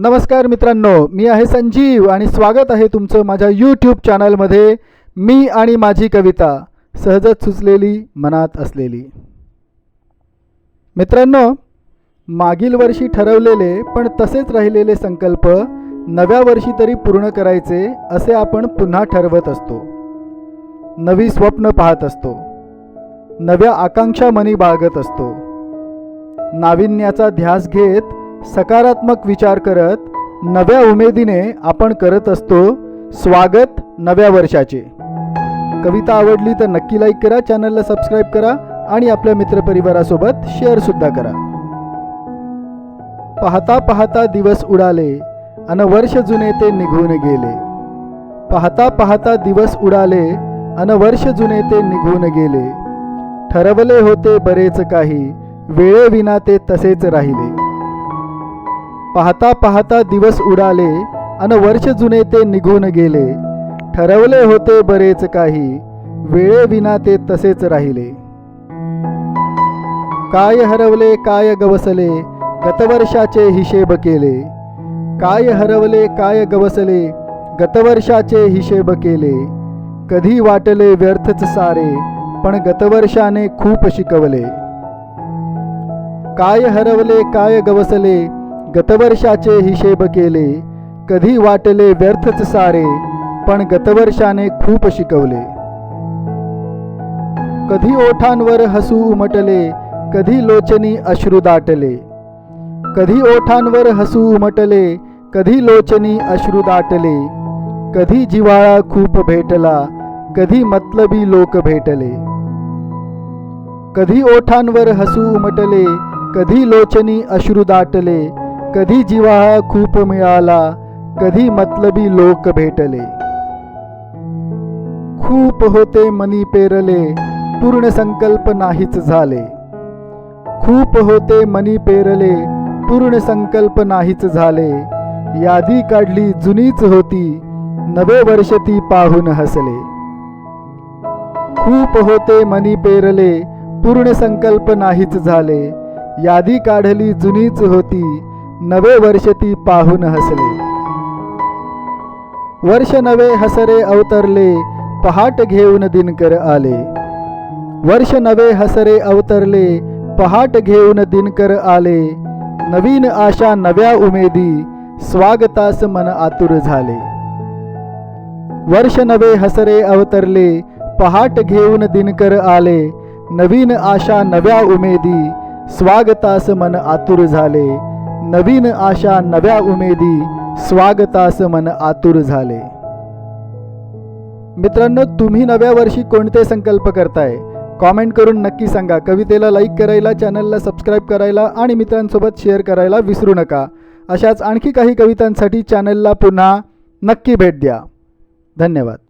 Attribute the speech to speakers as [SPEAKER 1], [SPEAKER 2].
[SPEAKER 1] नमस्कार मित्रांनो मी आहे संजीव आणि स्वागत आहे तुमचं माझ्या यूट्यूब चॅनलमध्ये मी आणि माझी कविता सहजच सुचलेली मनात असलेली. मित्रांनो मागील वर्षी ठरवलेले पण तसेच राहिलेले संकल्प नव्या वर्षी तरी पूर्ण करायचे असे आपण पुन्हा ठरवत असतो. नवी स्वप्न पाहत असतो. नव्या आकांक्षा मनी बाळगत असतो. नाविन्याचा ध्यास घेत सकारात्मक विचार करत नव्या उमेदीने आपण करत असतो स्वागत नव्या वर्षाचे. कविता आवडली तर नक्की लाईक करा चॅनलला सबस्क्राईब करा आणि आपल्या मित्रपरिवारासोबत शेअरसुद्धा करा. पाहता पाहता दिवस उडाले अन वर्ष जुने ते निघून गेले. पाहता पाहता दिवस उडाले अन वर्ष जुने ते निघून गेले. ठरवले होते बरेच काही वेळेविना ते तसेच राहिले. पाहता पाहता दिवस उडाले अन वर्ष जुने ते निघून गेले. ठरवले होते बरेच काही वेळेविना ते तसेच राहिले. काय हरवले काय गवसले गतवर्षाचे हिशेब केले. काय हरवले काय गवसले गतवर्षाचे हिशेब केले. कधी वाटले व्यर्थच सारे पण गतवर्षाने खूप शिकवले. काय हरवले काय गवसले गतवर्षाचे हिशेब केले कधी वाटले व्यर्थच सारे पण गतवर्षाने खूप शिकवले. कधी ओठांवर हसू उमटले कधी लोचनी अश्रू दाटले. कधी ओठांवर हसू उमटले कधी लोचनी अश्रू दाटले. कधी जिवाळा खूप भेटला कधी मतलबी लोक भेटले. कधी ओठांवर हसू उमटले कधी लोचनी अश्रू दाटले कधी जिव्हाळा खूप मिळाला कधी मतलबी लोक भेटले. खूप होते मनी पेरले पूर्ण संकल्प नाहीच झाले. खूप होते मनी पेरले पूर्ण संकल्प नाहीच झाले. यादी काढली जुनीच होती नवे वर्ष ती पाहून हसले. खूप होते मनी पेरले पूर्ण संकल्प नाहीच झाले. यादी काढली जुनीच होती नवे वर्ष ती पाहून हसले. वर्ष नवे हसरे अवतरले पहाट घेऊन दिनकर आले. वर्ष नवे हसरे अवतरले पहाट घेऊन दिनकर आले. नवीन आशा नव्या उमेदी स्वागतास मन आतुर झाले. वर्ष नवे हसरे अवतरले पहाट घेऊन दिनकर आले. नवीन आशा नव्या उमेदी स्वागतास मन आतुर झाले. नवीन आशा नव्या उमेदी स्वागतास मन आतुर झाले. मित्रांनो तुम्ही नव्या वर्षी कोणते संकल्प करताय? कॉमेंट करून नक्की सांगा. कवितेला लाईक करायला चॅनलला सबस्क्राईब करायला आणि मित्रांसोबत शेअर करायला विसरू नका. अशाच आणखी काही कवितांसाठी चॅनलला पुन्हा नक्की भेट द्या. धन्यवाद.